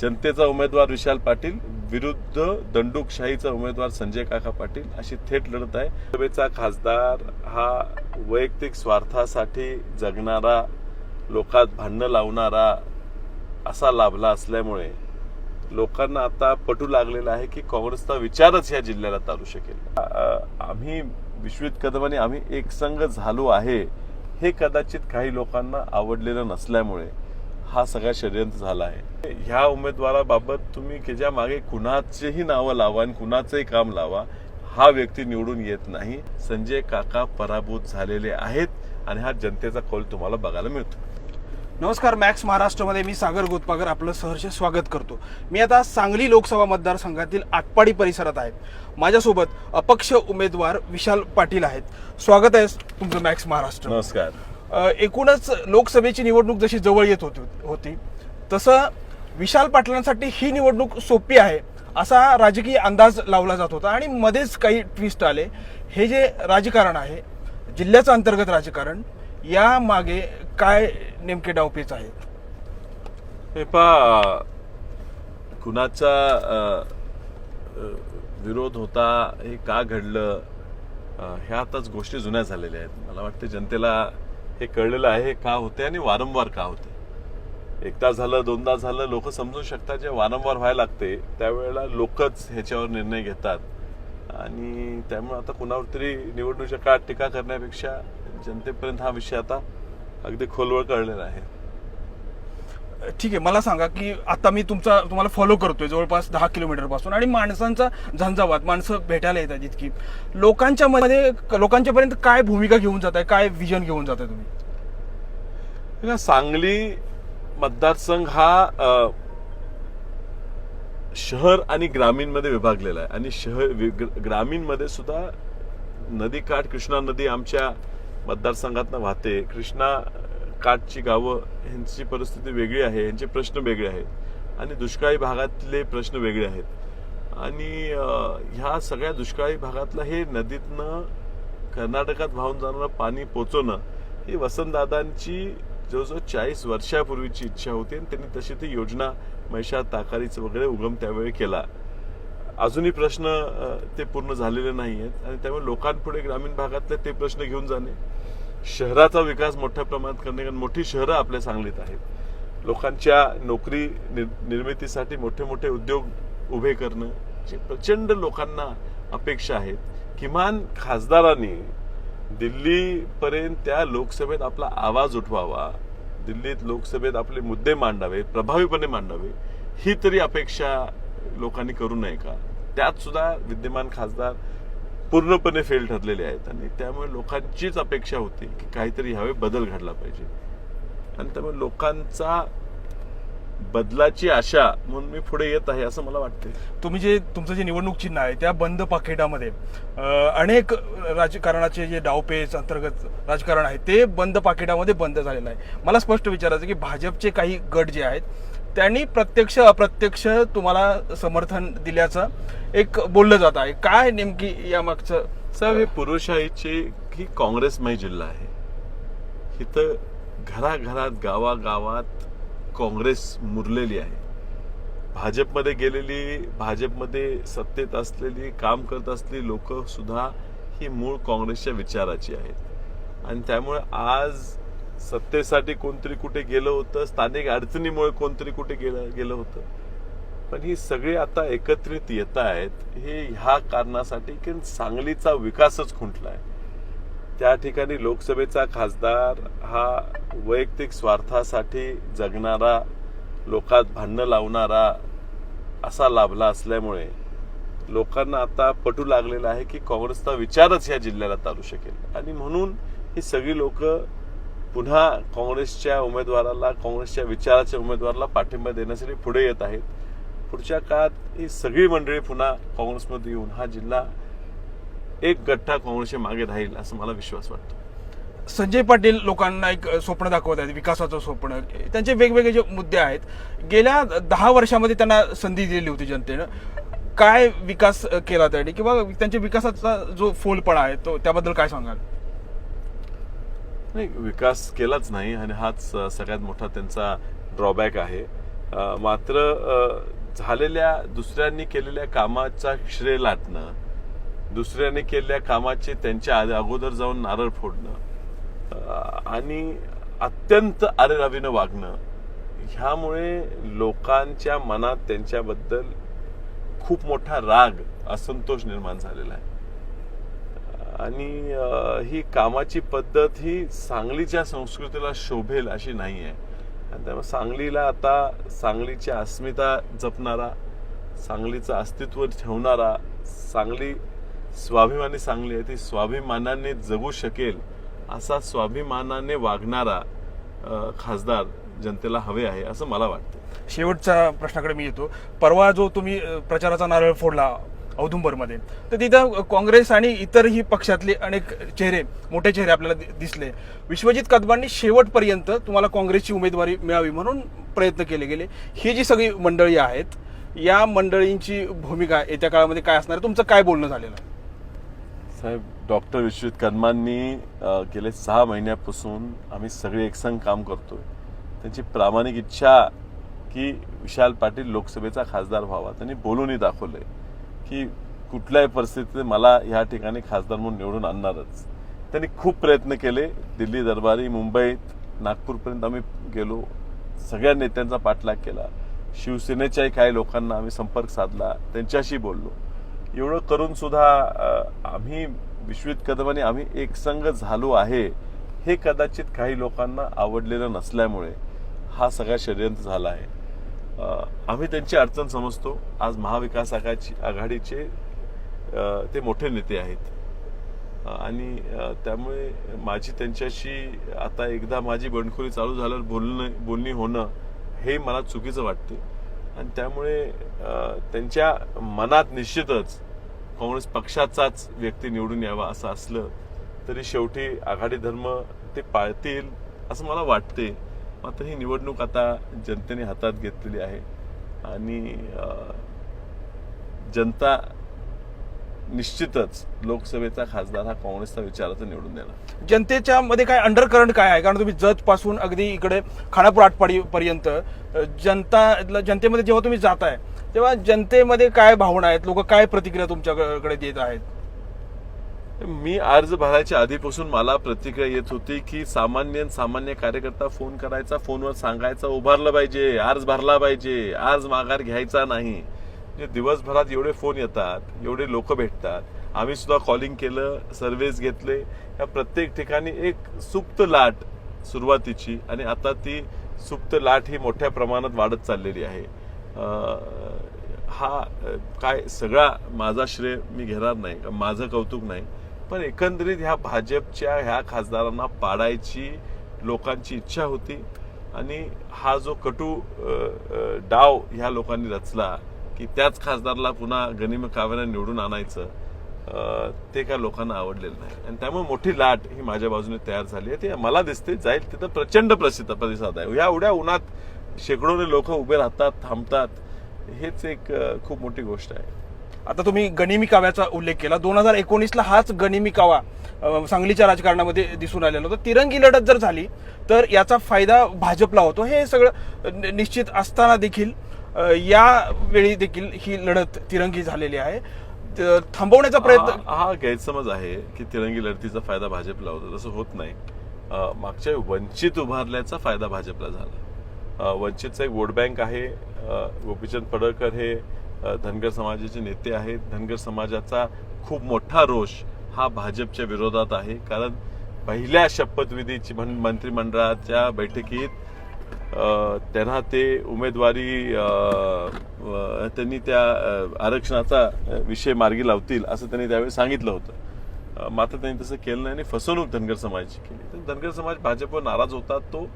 जनतेचा उमेदवार विशाल पाटील विरुद्ध दंडुकशाहीचा उमेदवार संजय काका पाटील अशी थेट लढत आहे. सभेचा खासदार हा वैयक्तिक स्वार्थासाठी जगणारा लोकात भांडणं लावणारा असा लाभला असल्यामुळे लोकांना आता पटू लागलेला आहे की काँग्रेसचा विचारच या जिल्ह्याला चालू शकेल. आम्ही विश्वित कदमाने आम्ही एकसंघ झालो आहे हे कदाचित काही लोकांना आवडलेलं नसल्यामुळे हा सगळा षडयंत्र झाला आहे. ह्या उमेदवाराबाबत तुम्ही त्याच्यामागे कुणाचेही नावं लावा आणि कुणाचंही काम लावा हा व्यक्ती निवडून येत नाही. संजय काका पराभूत झालेले आहेत आणि हा जनतेचा कौल तुम्हाला बघायला मिळतो. नमस्कार मॅक्स महाराष्ट्रामध्ये मी सागर गोतपागर आपलं सहर्ष स्वागत करतो. मी आता सांगली लोकसभा मतदारसंघातील आटपाडी परिसरात आहे. माझ्यासोबत अपक्ष उमेदवार विशाल पाटील आहेत. स्वागत आहे तुमचं मॅक्स महाराष्ट्र. नमस्कार. एकूणच लोकसभेची निवडणूक जशी जवळ येत होती होती तसं विशाल पाटलांसाठी ही निवडणूक सोपी आहे असा राजकीय अंदाज लावला जात होता आणि मध्येच काही ट्विस्ट आले. हे जे राजकारण आहे जिल्ह्याचं अंतर्गत राजकारण या मागे काय नेमके डावपेच आहेत? हे पा कुणाचा विरोध होता हे का घडलं? ह्या आताच गोष्टी जुन्या झालेल्या आहेत. मला वाटतं जनतेला हे कळलेलं आहे हे का होते आणि वारंवार का होते एकदा झालं दोनदा झालं लोक समजू शकतात जे वारंवार व्हायला लागते त्यावेळेला लोकच ह्याच्यावर निर्णय घेतात. आणि त्यामुळे आता कुणावर तरी निवडणुकीच्या काळात टीका करण्यापेक्षा जनतेपर्यंत हा विषय आता अगदी खोलवर कळलेला आहे. ठीक आहे मला सांगा की आता मी तुमचा तुम्हाला फॉलो करतोय जवळपास दहा किलोमीटरपासून आणि माणसांचा झंझावात माणसं भेटायला येतात इतकी. लोकांच्या मध्ये लोकांच्यापर्यंत काय भूमिका घेऊन जात आहे काय विजन घेऊन जात आहे तुम्ही सांगली मतदारसंघ हा शहर आणि ग्रामीणमध्ये विभागलेला आहे आणि शहर वि- ग्रामीण सुद्धा नदीकाठ कृष्णा नदी आमच्या मतदारसंघातनं वाहते. कृष्णा काठची गावं ह्यांची परिस्थिती वेगळी आहे यांचे प्रश्न वेगळे आहेत आणि दुष्काळी भागातले प्रश्न वेगळे आहेत. आणि ह्या सगळ्या दुष्काळी भागातलं हे नदीतनं कर्नाटकात वाहून जाणारं पाणी पोचवणं ही वसंतदादांची जवळजवळ चाळीस वर्षापूर्वीची इच्छा होती आणि त्यांनी तशी ती योजना महिषा ताकारीचं वगैरे उगम त्यावेळी केला. अजूनही प्रश्न ते पूर्ण झालेले नाही आहेत आणि त्यामुळे लोकांपुढे ग्रामीण भागातले ते प्रश्न घेऊन जाणे. शहराचा विकास मोठ्या प्रमाणात करणे कारण मोठी शहरं आपल्या सांगलीत आहेत. लोकांच्या नोकरी निर- निर्मितीसाठी मोठे मोठे उद्योग उभे करणं जे प्रचंड लोकांना अपेक्षा आहेत. किमान खासदारांनी दिल्लीपर्यंत त्या लोकसभेत आपला आवाज उठवावा दिल्लीत लोकसभेत आपले मुद्दे मांडावे प्रभावीपणे मांडावे ही तरी अपेक्षा लोकांनी करू नये का? त्यात सुद्धा विद्यमान खासदार पूर्णपणे फेल ठरलेले आहेत. आणि त्यामुळे लोकांचीच अपेक्षा होती की काहीतरी ह्यावे बदल घडला पाहिजे. आणि त्यामुळे लोकांचा बदलाची आशा म्हणून मी पुढे येत आहे असं मला वाटते तुम्ही जे तुमचं जे निवडणूक चिन्ह आहे त्या बंद पाकिटामध्ये अनेक राजकारणाचे जे डावपेच अंतर्गत राजकारण आहे ते बंद पाकिटामध्ये बंद झालेलं आहे. मला स्पष्ट विचारायचं की भाजपचे काही गट जे आहेत त्यांनी प्रत्यक्ष अप्रत्यक्ष तुम्हाला समर्थन दिल्याचं एक बोललं जात आहे. काय नेमकी यामागचं? साहेब हे पुरुषाईचे ही काँग्रेसमय जिल्हा आहे? इथं घराघरात गावागावात काँग्रेस मुरलेली आहे. भाजपमध्ये गेलेली भाजपमध्ये सत्तेत असलेली काम करत असलेली लोक सुद्धा ही मूळ काँग्रेसच्या विचाराची आहेत. आणि त्यामुळे आज सत्तेसाठी कोणतरी कुठे गेलं होतं स्थानिक अडचणीमुळे कोणतरी कुठे गेलं गेलं होतं. पण ही सगळी आता एकत्रित येत आहेत हे ह्या कारणासाठी की सांगलीचा विकासच खुंटला आहे त्या ठिकाणी लोकसभेचा खासदार हा वैयक्तिक स्वार्थासाठी जगणारा लोकात भांडणं लावणारा असा लाभला असल्यामुळे लोकांना आता पटू लागलेला आहे की काँग्रेसचा विचारच या जिल्ह्याला चालू शकेल. आणि म्हणून ही सगळी लोक पुन्हा काँग्रेसच्या उमेदवाराला काँग्रेसच्या विचाराच्या उमेदवाराला पाठिंबा देण्यासाठी पुढे येत आहेत. पुढच्या काळात ही सगळी मंडळी पुन्हा काँग्रेसमध्ये येऊन हा जिल्हा एक गठ्ठा काँग्रेसच्या मागे राहील असं मला विश्वास वाटतो. संजय पाटील लोकांना एक स्वप्न दाखवत आहेत विकासाचं स्वप्न. त्यांचे वेगवेगळे जे मुद्दे आहेत गेल्या दहा वर्षामध्ये त्यांना संधी दिलेली होती जनतेनं. काय विकास केला त्यांनी? किंवा त्यांच्या विकासाचा जो फोलपणा आहे तो त्याबद्दल काय सांगाल? नाही विकास केलाच नाही आणि हाच सगळ्यात मोठा त्यांचा ड्रॉबॅक आहे. मात्र झालेल्या दुसऱ्यांनी केलेल्या कामाचा श्रेय लाटणं दुसऱ्याने केलेल्या कामाचे त्यांच्या अगोदर जाऊन नारळ फोडणं आणि अत्यंत आरेरावीनं वागणं ह्यामुळे लोकांच्या मनात त्यांच्याबद्दल खूप मोठा राग असंतोष निर्माण झालेला आहे. आणि ही कामाची पद्धत ही सांगलीच्या संस्कृतीला शोभेल अशी नाही आहे आणि त्यामुळे सांगलीला आता सांगलीची अस्मिता जपणारा सांगलीचं अस्तित्व ठेवणारा सांगली स्वाभिमानी सांगली आहे ती स्वाभिमानाने जगू शकेल असा स्वाभिमानाने वागणारा खासदार जनतेला हवे आहे असं मला वाटतं. शेवटच्या प्रश्नाकडे मी येतो. परवा जो तुम्ही प्रचाराचा नारळ फोडला औदुंबरमध्ये. तर तिथं काँग्रेस आणि इतरही पक्षातले अनेक चेहरे मोठे चेहरे आपल्याला दि- दिसले. विश्वजित कदमांनी शेवटपर्यंत तुम्हाला काँग्रेसची उमेदवारी मिळावी म्हणून प्रयत्न केले गेले. ही जी सगळी मंडळी आहेत या मंडळींची भूमिका येत्या काळामध्ये काय असणार आहे? तुमचं काय बोलणं झालेलं साहेब डॉक्टर विश्वजित कदमांनी गेले सहा महिन्यापासून आम्ही सगळे एकसंघ काम करतोय. त्यांची प्रामाणिक इच्छा की विशाल पाटील लोकसभेचा खासदार व्हावा. त्यांनी बोलूनही दाखवलंय. की कुठल्याही परिस्थितीत मला ह्या ठिकाणी खासदार म्हणून निवडून आणणारच. त्यांनी खूप प्रयत्न केले. दिल्ली दरबारी मुंबईत नागपूरपर्यंत आम्ही गेलो. सगळ्या नेत्यांचा पाठलाग केला. शिवसेनेच्याही काही लोकांना आम्ही संपर्क साधला. त्यांच्याशी बोललो. एवढं करून सुद्धा आम्ही विश्वित कदमाने आम्ही एकसंघ झालो आहे हे कदाचित काही लोकांना आवडलेलं नसल्यामुळे हा सगळा षडयंत्र झाला आहे. आम्ही त्यांची अडचण समजतो. आज महाविकास आघाडीची आघाडीचे ते मोठे नेते आहेत. आणि त्यामुळे माझी त्यांच्याशी आता एकदा माझी बंडखोरी चालू झाल्यावर बोलणं बोलणी होणं हे मला चुकीचं वाटते आणि त्यामुळे त्यांच्या मनात निश्चितच काँग्रेस पक्षाचाच व्यक्ती निवडून यावा असं असलं तरी शेवटी आघाडी धर्म ते पाळतील असं मला वाटते मात्र ही निवडणूक आता जनतेने हातात घेतलेली आहे. आणि जनता निश्चितच लोकसभेचा खासदार हा काँग्रेसचा विचाराचा निवडून देणार. जनतेच्या मध्ये काय अंडरकरंट काय आहे? कारण तुम्ही जत पासून अगदी इकडे खानापूर आटपाडी पर्यंत जनता जनतेमध्ये जेव्हा तुम्ही जाताय तेव्हा जनतेमध्ये काय भावना आहेत? लोक काय प्रतिक्रिया तुमच्याकडे देत आहेत? मी अर्ज भरायच्या आधीपासून मला प्रतिक्रिया येत होती की सामान्य सामान्य कार्यकर्ता फोन करायचा फोनवर सांगायचा उभारलं पाहिजे अर्ज भरला पाहिजे अर्ज माघार घ्यायचा नाही. म्हणजे दिवसभरात एवढे फोन येतात एवढे लोक भेटतात. आम्ही सुद्धा कॉलिंग केलं सर्वेस घेतले. या प्रत्येक ठिकाणी एक सुप्त लाट सुरुवातीची आणि आता ती सुप्त लाट ही मोठ्या प्रमाणात वाढत चाललेली आहे. हा काय सगळा माझा श्रेय मी घेणार नाही. माझं कौतुक नाही. पण एकंदरीत ह्या भाजपच्या ह्या खासदारांना पाडायची लोकांची इच्छा होती. आणि हा जो कटू डाव ह्या लोकांनी रचला की त्याच खासदारला पुन्हा गनिम काव्याने निवडून आणायचं ते काय लोकांना आवडलेलं नाही. आणि त्यामुळे मोठी लाट ही माझ्या बाजूने तयार झाली आहे. ते मला दिसते जाईल तिथं प्रचंड प्रसिद्ध प्रतिसाद आहे. या एवढ्या उन्हात शेकडोने लोक उभे राहतात थांबतात हेच एक खूप मोठी गोष्ट आहे. आता तुम्ही गनिमी काव्याचा उल्लेख केला. दोन हजार एकोणीसला हाच गनिमी कावा सांगलीच्या राजकारणामध्ये दिसून आलेला होता. तिरंगी लढत जर झाली तर याचा फायदा भाजपला होतो. हे सगळं निश्चित असताना देखील या वेळी देखील ही लढत तिरंगी झालेली आहे. थांबवण्याचा प्रयत्न हा गैरसमज आहे की तिरंगी लढतीचा फायदा भाजपला होतो. तसं होत नाही. मागच्या वंचित उभारल्याचा फायदा भाजपला झाला. वंचितचा एक वोट बँक आहे. गोपीचंद पडळकर हे धनगर समाजाचे नेते आहेत धनगर समाजाचा खूप मोठा रोष हा भाजपच्या विरोधात आहे. कारण पहिल्या शपथविधीची म्हण- मंत्रिमंडळाच्या बैठकीत त्यांना ते उमेदवारी त्यांनी त्या आरक्षणाचा विषय मार्गी लावतील असं त्यांनी त्यावेळी सांगितलं होतं. मात्र त्यांनी तसं केलं नाही आणि फसवणूक धनगर समाजाची केली. तर धनगर समाज भाजपवर नाराज होता तो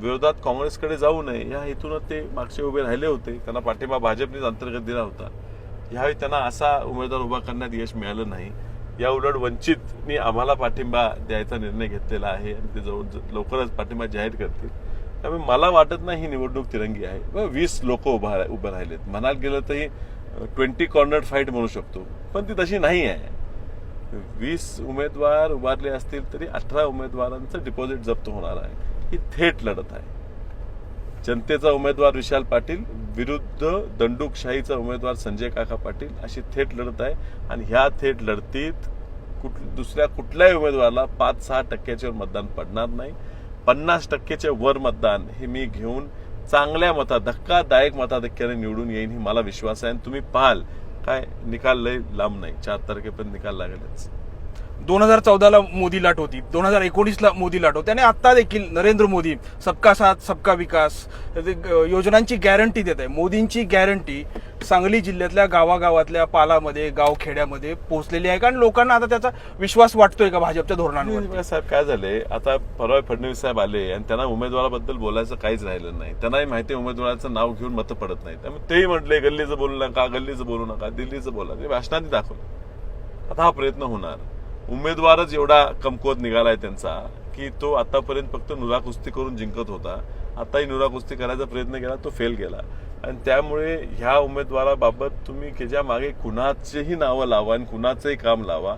विरोधात काँग्रेसकडे जाऊ नये या हेतून ते मागचे उभे राहिले होते. त्यांना पाठिंबा भाजपनेच अंतर्गत दिला होता. यावेळी त्यांना असा उमेदवार उभा करण्यात यश मिळालं नाही. या उलट वंचितनी आम्हाला पाठिंबा द्यायचा निर्णय घेतलेला आहे आणि ते जवळ लवकरच पाठिंबा जाहीर करतील. त्यामुळे मला वाटत नाही ही निवडणूक तिरंगी आहे. वीस लोक उभा उभं राहिलेत. म्हणाल गेलं तर ही ट्वेंटी कॉर्नर फाईट म्हणू शकतो. पण ती तशी नाही आहे. वीस उमेदवार उभारले असतील तरी अठरा उमेदवारांचं डिपॉझिट जप्त होणार आहे. ही थेट लढत आहे. जनतेचा उमेदवार विशाल पाटील विरुद्ध दंडुकशाहीचा उमेदवार संजय काका पाटील अशी थेट लढत आहे. आणि ह्या थेट लढतीत कुठ दुसऱ्या कुठल्याही उमेदवाराला पाच सहा टक्क्याच्यावर मतदान पडणार नाही. पन्नास टक्केचे वर मतदान हे मी घेऊन चांगल्या मता धक्कादायक मताधिक्याने निवडून येईन ही मला विश्वास आहे. आणि तुम्ही पाहाल काय निकाल लय लांब नाही. चार तारखेपर्यंत निकाल लागेलच. दोन हजार चौदाला मोदी लाट होती दोन हजार एकोणीसला मोदी लाट होती. आणि आत्ता देखील नरेंद्र मोदी सबका साथ सबका विकास योजनांची गॅरंटी देत आहे. मोदींची गॅरंटी सांगली जिल्ह्यातल्या गावागावातल्या पालामध्ये गावखेड्यामध्ये पोहोचलेली आहे. कारण लोकांना आता त्याचा विश्वास वाटतोय का भाजपच्या धोरणांवर? साहेब काय झाले आता परवा फडणवीस साहेब आले आणि त्यांना उमेदवाराबद्दल बोलायचं काहीच राहिलं नाही. त्यांनाही माहिती आहे उमेदवाराचं नाव घेऊन मतं पडत नाही त्यामुळे तेही म्हटले गल्लीचं बोलू नका गल्लीचं बोलू नका दिल्लीचं बोला. ते भाषणात दाखवलं. आता हा प्रयत्न होणार. उमेदवारच एवढा कमकुवत निघालाय त्यांचा की तो आतापर्यंत फक्त नुरा कुस्ती करून जिंकत होता. आताही नुरा कुस्ती करायचा प्रयत्न केला तो फेल गेला. आणि त्यामुळे ह्या उमेदवाराबाबत तुम्ही त्याच्यामागे कुणाचेही नावं लावा आणि कुणाचंही काम लावा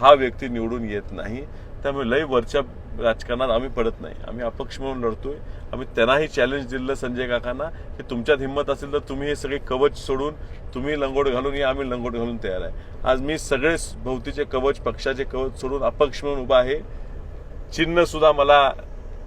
हा व्यक्ती निवडून येत नाही. त्यामुळे लय वरच्या राजकारणात आम्ही पडत नाही. आम्ही अपक्ष म्हणून लढतोय. आम्ही त्यांनाही चॅलेंज दिलं संजय काकांना. की तुमच्यात हिंमत असेल तर तुम्ही हे सगळे कवच सोडून तुम्ही लंगोट घालून या आम्ही लंगोट घालून तयार आहे. आज मी सगळे भोवतीचे कवच पक्षाचे कवच सोडून अपक्ष म्हणून उभा आहे. चिन्ह सुद्धा मला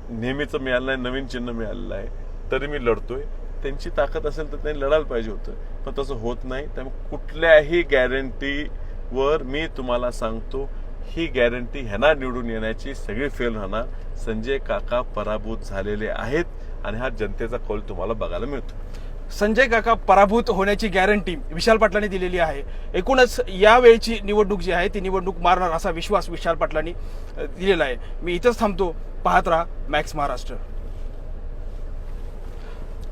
नेहमीचं मिळालं नाही नवीन चिन्ह मिळालेलं आहे. तरी मी लढतोय. त्यांची ताकद असेल तर त्यांनी लढायला पाहिजे होतं. पण तसं होत नाही. त्यामुळे कुठल्याही गॅरंटीवर मी तुम्हाला सांगतो ही गॅरंटी ह्यांना निवडून येण्याची सगळी फेल होणार संजय काका पराभूत झालेले आहेत आणि हा जनतेचा कौल तुम्हाला बघायला मिळतो. संजय काका पराभूत होण्याची गॅरंटी विशाल पाटलांनी दिलेली आहे. एकूणच यावेळची निवडणूक जी आहे ती निवडणूक मारणार असा विश्वास विशाल पाटलांनी दिलेला आहे. मी इथंच थांबतो. पाहत राहा मॅक्स महाराष्ट्र